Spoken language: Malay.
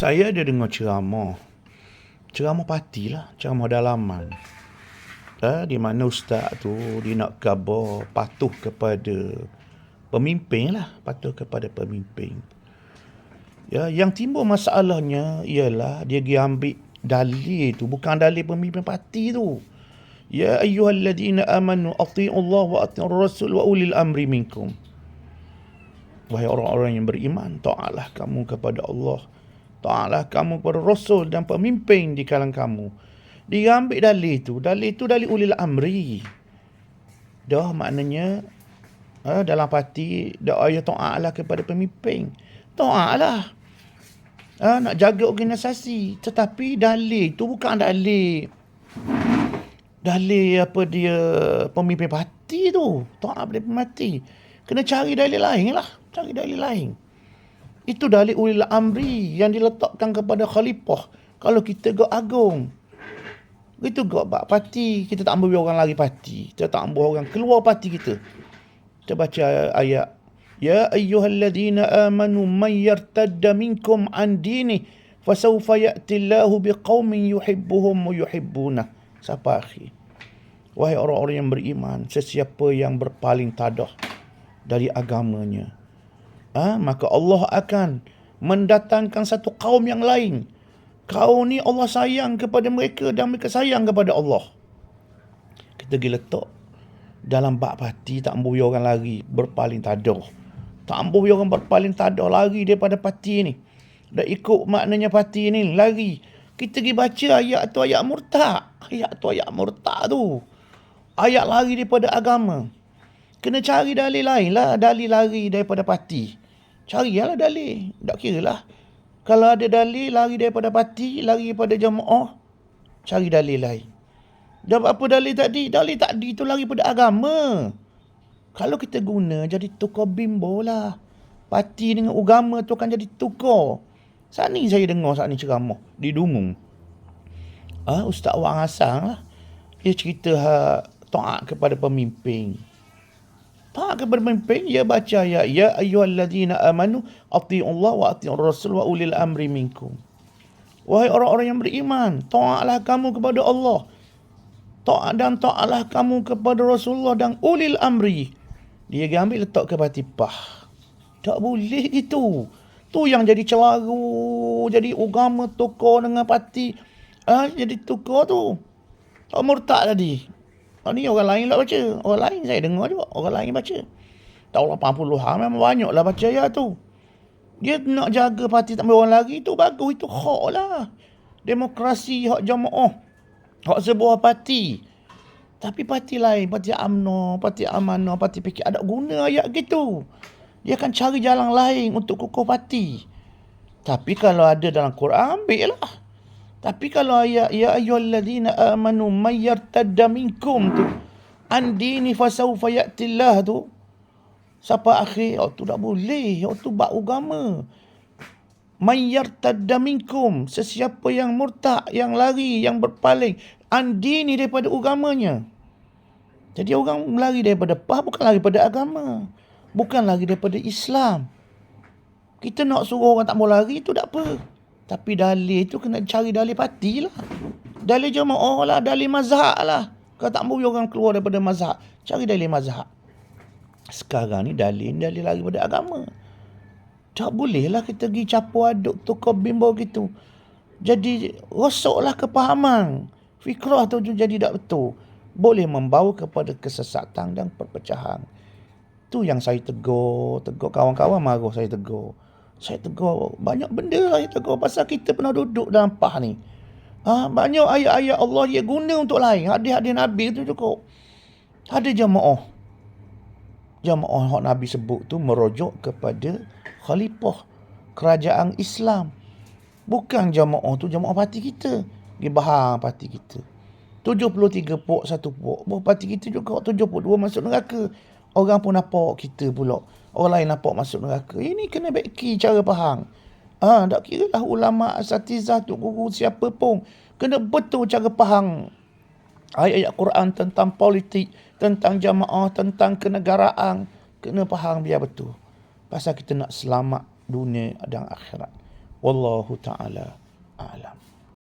Saya ada dengar ceramah. Ceramah parti lah. Ceramah dalaman. Ha, di mana ustaz tu dia nak khabar patuh kepada pemimpin lah. Patuh kepada pemimpin. Ya, yang timbul masalahnya ialah dia pergi ambil dalil tu. Bukan dalil pemimpin parti tu. Ya ayyuhalladzina amanu ati'u Allah wa ati'u Rasul wa ulil amri minkum. Wahai orang-orang yang beriman, taatlah kamu kepada Allah Ta'ala kamu kepada Rasul dan pemimpin di kalangan kamu. Dia ambil dalih tu. Dalih tu dalih ulil amri. Dah maknanya ha, dalam parti dah ayat ta'ala kepada pemimpin. Ta'ala. Ha, nak jaga organisasi. Tetapi dalih tu bukan dalih. Dalih apa dia pemimpin parti tu. Ta'ala pemimpin parti. Kena cari dalih lain lah. Cari dalih lain. Itu dalil ulil amri yang diletakkan kepada khalifah. Kalau kita gak agung. Itu gak bak parti. Kita tak ambil orang lagi parti. Kita tak ambil orang keluar parti kita. Kita baca ayat. Ya ayyuhalladzina amanu man yartadda minkum an dini. Fasawfa ya'tillahu biqawmin yuhibbuhum wa yuhibbuna. Siapa akhir? Wahai orang-orang yang beriman. Sesiapa yang berpaling tadah dari agamanya ha, maka Allah akan mendatangkan satu kaum yang lain. Kaum ni Allah sayang kepada mereka dan mereka sayang kepada Allah. Kita pergi letak dalam bak parti tak ambil orang lari berpaling tadah. Tak ambil orang berpaling tadah lari daripada parti ni. Dah ikut maknanya parti ni lari. Kita pergi baca ayat tu ayat murtad. Ayat tu ayat murtad tu. Ayat lari daripada agama. Kena cari dalil lain lah. Dalil lari daripada parti. Carilah dalil. Tak kira lah. Kalau ada dalil lari daripada parti, lari daripada jemaah, cari dalil lain. Dan apa dalil tadi? Dalil tadi tu lari pada agama. Kalau kita guna jadi tukar bimbo lah. Parti dengan agama tu akan jadi tukar. Saat ni saya dengar saat ni ceramah di Dungung. Ah, Ustaz Wang Hassan lah. Dia cerita ha, taat kepada pemimpin. Tak kepada pemimpin ya baca ya ya ayyuhalladzina amanu Allah wa atiiur rasul wa ulil amri minkum. Wahai orang-orang yang beriman, taatlah kamu kepada Allah. Taat dan taatlah kamu kepada Rasulullah dan ulil amri. Dia ambil letak ke patipah. Tak boleh itu. Tu yang jadi celaru, jadi agama tukar dengan parti. Ah, ha, jadi tukar tu. Tak murtad tadi. Oh, ni orang lain lah baca. Orang lain saya dengar juga. Orang lain baca. Tahu 80 ha memang banyak lah baca ya tu. Dia nak jaga parti tak orang lagi tu bagus. Itu hak lah. Demokrasi hak jamaah. Hak sebuah parti. Tapi parti lain, parti UMNO, parti Amanah, parti PK ada guna ayat gitu. Dia akan cari jalan lain untuk kukuh parti. Tapi kalau ada dalam Quran, ambil lah. Tapi kalau ayat ya ayyuhalladzina amanu may yartadda minkum tu an dini fasawfa ya'tillah tu siapa akhir oh tu tak boleh oh tu bab agama. May yartadda minkum sesiapa yang murtad yang lari yang berpaling an dini daripada agamanya jadi orang lari daripada apa bukan lari daripada agama bukan lari daripada Islam. Kita nak suruh orang tak mau lari itu tak apa tapi dalil tu kena cari dalil parti lah. Dalil jemaah lah. Dalil mazhab lah. Kalau tak boleh orang keluar daripada mazhab. Cari dalil mazhab. Sekarang ni dalil dalil lagi pada agama. Tak boleh lah kita pergi capu aduk tukar bimbo gitu. Jadi rosoklah kepahaman. Fikrah tu jadi tak betul. Boleh membawa kepada kesesatan dan perpecahan. Tu yang saya tegur. Tegur kawan-kawan marah saya tegur. Saya tegur banyak benda lah saya tegur pasal kita pernah duduk dalam pah ni. Ha, banyak ayat-ayat Allah dia guna untuk lain. Hadis-hadis Nabi tu cukup. Ada jemaah. Jemaah yang Nabi sebut tu merujuk kepada khalifah kerajaan Islam. Bukan jemaah tu jemaah parti kita. Dia bahang parti kita. 73 pok satu pok. Parti kita juga 72 masuk neraka. Orang pun nampak kita pula. Orang lain nampak masuk neraka. Ini kena baiki cara faham. Ah, ha, tak kira lah ulama, asatizah, tu guru, siapa pun. Kena betul cara faham ayat-ayat Quran tentang politik, tentang jamaah, tentang kenegaraan. Kena faham biar betul. Pasal kita nak selamat dunia dan akhirat. Wallahu ta'ala a'lam.